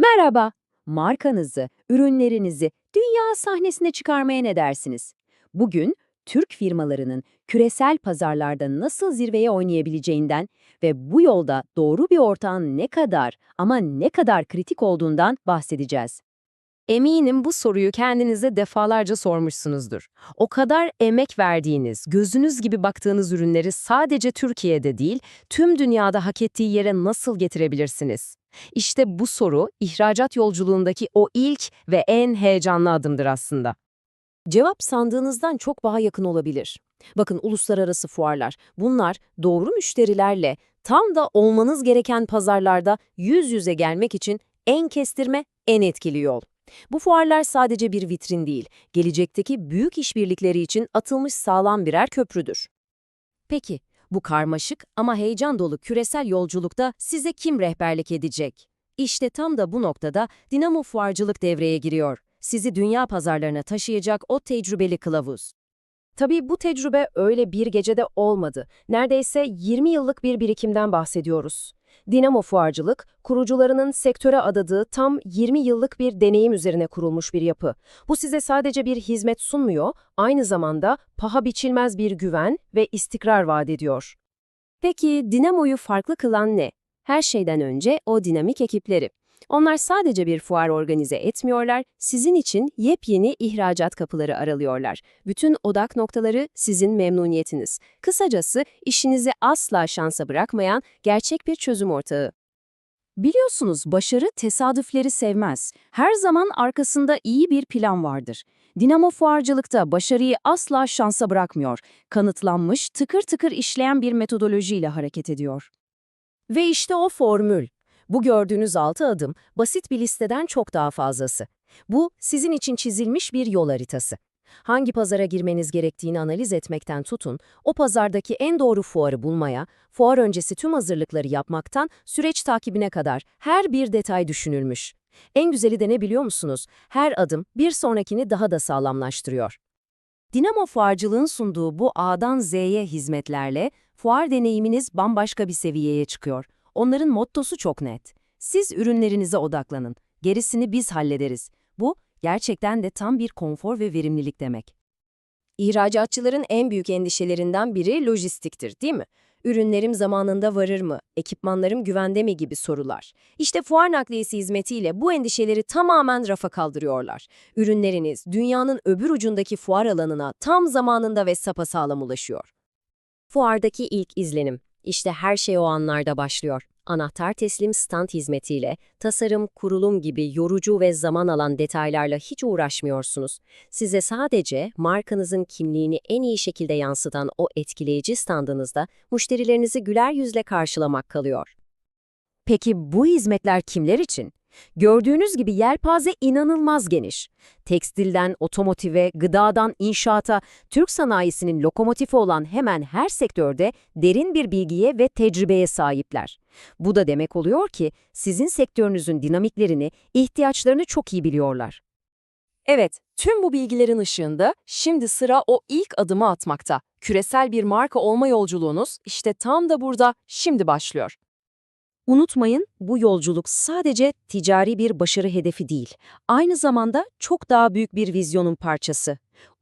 Merhaba, markanızı, ürünlerinizi dünya sahnesine çıkarmaya ne dersiniz? Bugün Türk firmalarının küresel pazarlarda nasıl zirveye oynayabileceğinden ve bu yolda doğru bir ortağın ne kadar ama ne kadar kritik olduğundan bahsedeceğiz. Eminim bu soruyu kendinize defalarca sormuşsunuzdur. O kadar emek verdiğiniz, gözünüz gibi baktığınız ürünleri sadece Türkiye'de değil, tüm dünyada hak ettiği yere nasıl getirebilirsiniz? İşte bu soru, ihracat yolculuğundaki o ilk ve en heyecanlı adımdır aslında. Cevap sandığınızdan çok daha yakın olabilir. Bakın uluslararası fuarlar, bunlar doğru müşterilerle tam da olmanız gereken pazarlarda yüz yüze gelmek için en kestirme, en etkili yol. Bu fuarlar sadece bir vitrin değil, gelecekteki büyük işbirlikleri için atılmış sağlam birer köprüdür. Peki, bu karmaşık ama heyecan dolu küresel yolculukta size kim rehberlik edecek? İşte tam da bu noktada Dinamo Fuarcılık devreye giriyor. Sizi dünya pazarlarına taşıyacak o tecrübeli kılavuz. Tabii bu tecrübe öyle bir gecede olmadı. Neredeyse 20 yıllık bir birikimden bahsediyoruz. Dinamo Fuarcılık, kurucularının sektöre adadığı tam 20 yıllık bir deneyim üzerine kurulmuş bir yapı. Bu size sadece bir hizmet sunmuyor, aynı zamanda paha biçilmez bir güven ve istikrar vaat ediyor. Peki Dinamo'yu farklı kılan ne? Her şeyden önce o dinamik ekipleri. Onlar sadece bir fuar organize etmiyorlar, sizin için yepyeni ihracat kapıları aralıyorlar. Bütün odak noktaları sizin memnuniyetiniz. Kısacası işinizi asla şansa bırakmayan gerçek bir çözüm ortağı. Biliyorsunuz başarı tesadüfleri sevmez. Her zaman arkasında iyi bir plan vardır. Dinamo fuarcılıkta başarıyı asla şansa bırakmıyor. Kanıtlanmış, tıkır tıkır işleyen bir metodolojiyle hareket ediyor. Ve işte o formül. Bu gördüğünüz altı adım basit bir listeden çok daha fazlası. Bu sizin için çizilmiş bir yol haritası. Hangi pazara girmeniz gerektiğini analiz etmekten tutun, o pazardaki en doğru fuarı bulmaya, fuar öncesi tüm hazırlıkları yapmaktan süreç takibine kadar her bir detay düşünülmüş. En güzeli de ne biliyor musunuz? Her adım bir sonrakini daha da sağlamlaştırıyor. Dinamo Fuarcılığın sunduğu bu A'dan Z'ye hizmetlerle fuar deneyiminiz bambaşka bir seviyeye çıkıyor. Onların mottosu çok net. Siz ürünlerinize odaklanın. Gerisini biz hallederiz. Bu gerçekten de tam bir konfor ve verimlilik demek. İhracatçıların en büyük endişelerinden biri lojistiktir, değil mi? Ürünlerim zamanında varır mı? Ekipmanlarım güvende mi gibi sorular. İşte fuar nakliyesi hizmetiyle bu endişeleri tamamen rafa kaldırıyorlar. Ürünleriniz dünyanın öbür ucundaki fuar alanına tam zamanında ve sapasağlam ulaşıyor. Fuardaki ilk izlenim. İşte her şey o anlarda başlıyor. Anahtar teslim stand hizmetiyle, tasarım, kurulum gibi yorucu ve zaman alan detaylarla hiç uğraşmıyorsunuz. Size sadece markanızın kimliğini en iyi şekilde yansıtan o etkileyici standınızda müşterilerinizi güler yüzle karşılamak kalıyor. Peki bu hizmetler kimler için? Gördüğünüz gibi yelpaze inanılmaz geniş. Tekstilden otomotive, gıdadan inşaata, Türk sanayisinin lokomotifi olan hemen her sektörde derin bir bilgiye ve tecrübeye sahipler. Bu da demek oluyor ki sizin sektörünüzün dinamiklerini, ihtiyaçlarını çok iyi biliyorlar. Evet, tüm bu bilgilerin ışığında şimdi sıra o ilk adımı atmakta. Küresel bir marka olma yolculuğunuz işte tam da burada, şimdi başlıyor. Unutmayın, bu yolculuk sadece ticari bir başarı hedefi değil, aynı zamanda çok daha büyük bir vizyonun parçası.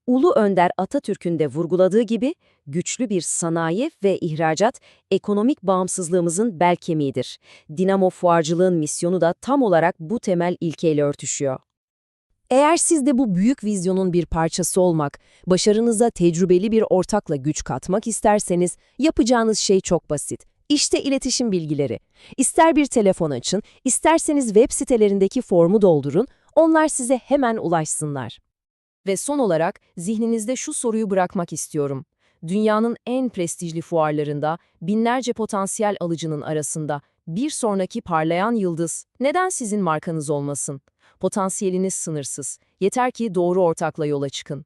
Ulu Önder Atatürk'ün de vurguladığı gibi, güçlü bir sanayi ve ihracat, ekonomik bağımsızlığımızın bel kemiğidir. Dinamo fuarcılığın misyonu da tam olarak bu temel ilkeyle örtüşüyor. Eğer siz de bu büyük vizyonun bir parçası olmak, başarınıza tecrübeli bir ortakla güç katmak isterseniz, yapacağınız şey çok basit. İşte iletişim bilgileri. İster bir telefon açın, isterseniz web sitelerindeki formu doldurun, onlar size hemen ulaşsınlar. Ve son olarak zihninizde şu soruyu bırakmak istiyorum. Dünyanın en prestijli fuarlarında binlerce potansiyel alıcının arasında bir sonraki parlayan yıldız neden sizin markanız olmasın? Potansiyeliniz sınırsız. Yeter ki doğru ortakla yola çıkın.